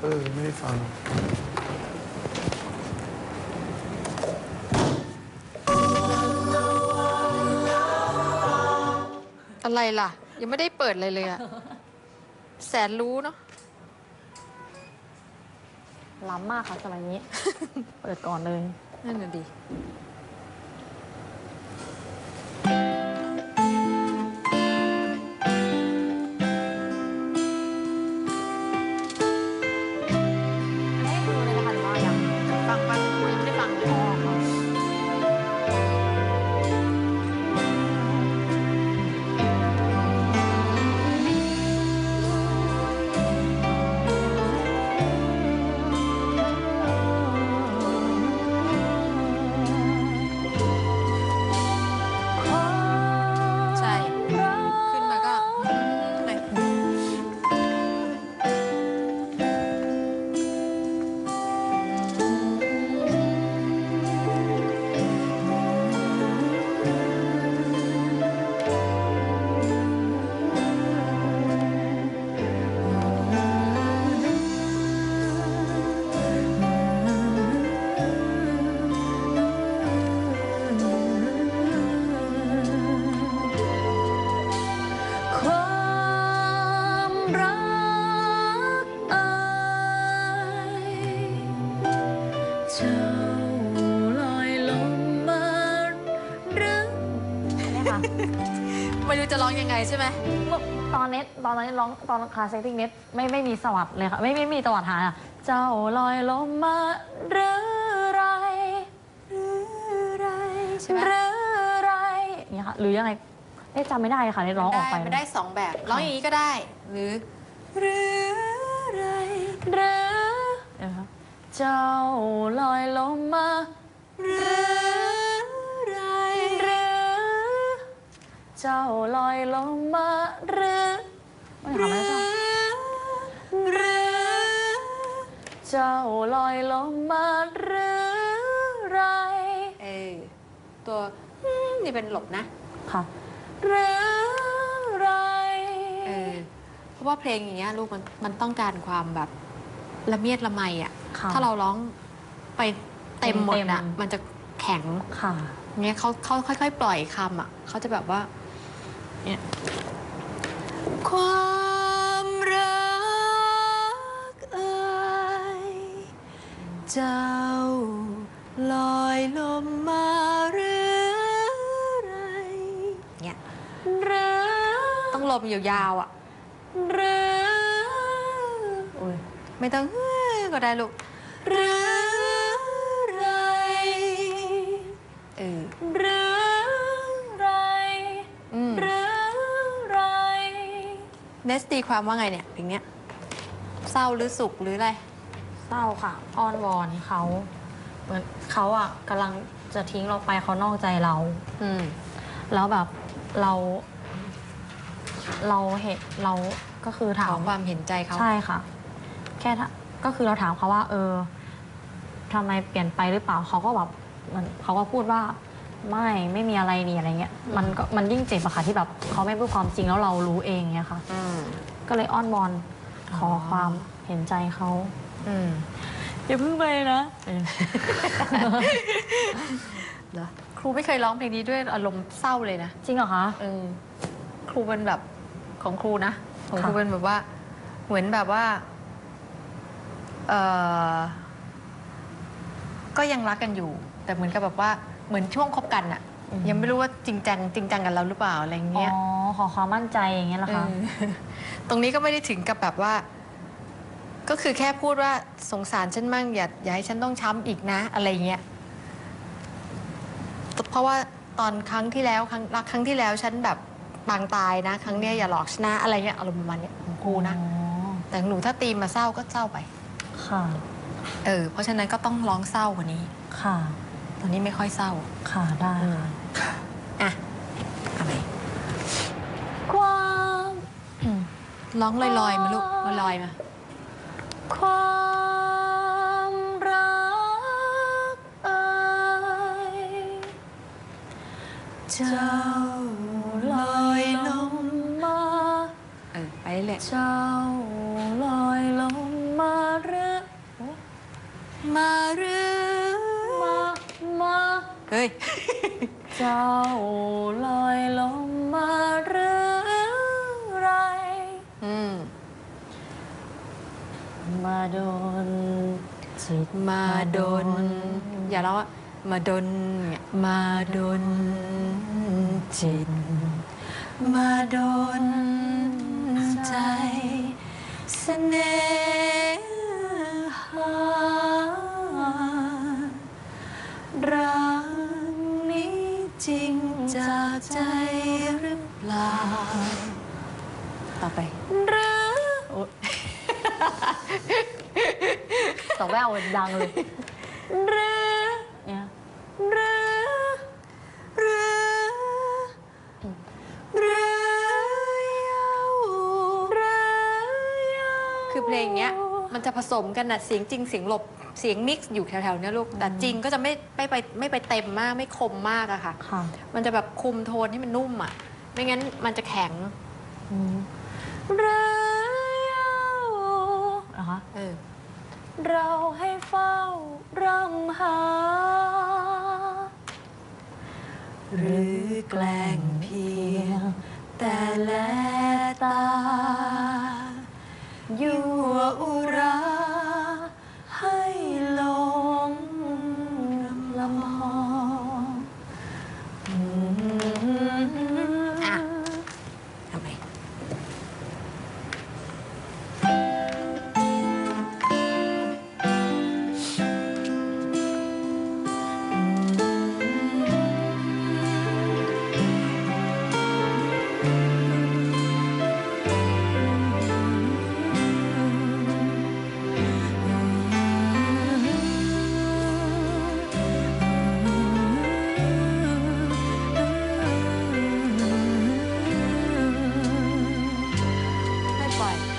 เออ ไม่ได้ฟัง อะไรล่ะ ยังไม่ได้เปิดเลยเลยอะแสนรู้เนาะล้ำมากค่ะสมัยนี้ เปิดก่อนเลย นั่นน่ะดิ รู้จะร้องยังไงใช่ไหมตอนเน็ตตอนนั้นร้องตอนคลาสเซตติ้งเน็ตไม่ไม่มีสวัสดเลยค่ะ ไม่ไม่มีตวัดหาอะเจ้าลอยลงมาหรือไรหรือไรใช่ไหมหรือไรอย่างเงี้ยค่ะหรือยังไงเอ๊ะจำไม่ได้ค่ะเน็ตร้องออกไปมันได้สองแบบร้องอย่างนี้ก็ได้ หรือหรือไรหรือเดี๋ยวนะคะเจ้าลอยลงมาหรือ เจ้าลอยลงมาหรือไม่ค่ะไม่ใช่หรือเจ้าลอยลงมาหรือไรเออตัวอืมนี่เป็นหลบนะค่ะหรือไรเออเพราะว่าเพลงอย่างเงี้ยลูกมันมันต้องการความแบบละเมียดละไมอะ ค่ะ ถ้าเราร้องไปเต็มหมดเต็อะม มันจะแข็งค่ะ เงี้ยเขาเขาค่อย ๆ ปล่อยคำอะเขาจะแบบว่า เนี่ยความรักเอ่ยเจ้าลอยลมมาหรือไรเนี่ยหรือต้องลมยาวๆอะหรืออุ้ยไม่ต้องเฮ้อก็ได้ลูกหรือ เนสตีความว่าไงเนี่ยเพลงเนี้ยเศร้าหรือสุขหรืออะไร เศร้าค่ะ อ้อนวอนเขาเหมือนเขาอะกำลังจะทิ้งเราไปเขานอกใจเรา อืม แล้วแบบเรา เราเห็นเราก็คือถาถามมความเห็นใจเขา ใช่ค่ะ แค่ถ้าก็คือเราถามเขาว่า เออทำไมเปลี่ยนไปหรือเปล่าเขาก็แบบมันเขาก็พูดว่า ไม่ไม่มีอะไรนี่อะไรเงี้ยมันก็มันยิ่งเจ็บอะค่ะที่แบบเขาไม่พูดความจริงแล้วเรารู้เองเงี้ยค่ะ อืมก็เลยอ้อนวอนขออ๋อความเห็นใจเขาอืมอย่าเพิ่งไปนะเหรอครูไม่เคยร้องเพลงนี้ด้วยอารมณ์เศร้าเลยนะจริงเหรอคะ เออครูเป็นแบบของครูนะ ของครูค่ะ เป็นแบบว่า เหมือนแบบว่าเออก็ยังรักกันอยู่ แต่เหมือนกับแบบว่าเหมือนช่วงคบกันอะยังไม่รู้ว่าจริงจังจริงจังกันแล้วหรือเปล่าอะไรอย่างอ๋เงี้ยอขอความมั่นใจอย่างเงี้ยเหรอคะ เออตรงนี้ก็ไม่ได้ถึงกับแบบว่า ก็คือแค่พูดว่าสงสารฉันมั่งอย่าอย่าให้ฉันต้องช้ำอีกนะอะไรเงี้ยเพราะว่าตอนครั้งที่แล้วครั้งรักครั้งที่แล้วฉันแบบปางตายนะ ครั้งเนี้ยอย่าหลอกฉันนะอะไรเงี้ยอารมณ์ประมาณเนี้ยของครูนะ อ๋อแต่ของหนูถ้าตีมมาเศร้าก็เศร้าไป ค่ะ เออ เพราะฉะนั้นก็ต้องร้องเศร้ากว่านี้ ค่ะ ตอนนี้ไม่ค่อยเศร้า ค่ะได้ค่ะอะเอาไหมความร้องลอยๆมาลูกลอยๆมาความรักเอ่ยเจ้าลอยลงมาเออไปเรื่อยเจ้าลอยลงมาหรือมาหรือมามา เฮ้ย เจ้าลอยลงมาหรือไร อืม มาโดนจิตมาโดน อย่าร้องอะมาดนเนี่ยมาดนจิต มาดนใจเสน่ห ล่าต่อไปหรือโอ๊ยสองแววดังเลยหรือเนี่ยหรือเรือเรือยาวเรือยาวคือเพลงเนี้ย มันจะผสมกันนะเสียงจริงเสียงหลบเสียงมิกซ์อยู่แถวๆเนี้ยลูกแต่จริงก็จะไม่ไม่ไปไม่ไปเต็มมากไม่คมมากอะค่ะค่ะมันจะแบบคุมโทนให้มันนุ่มอะ ไม่งั้นมันจะแข็งอืมเรือยาวเหรอคะเออเราให้เฝ้ารำหา หรือแกล้งเพียง แต่แลตา ยั่วอุรา ไ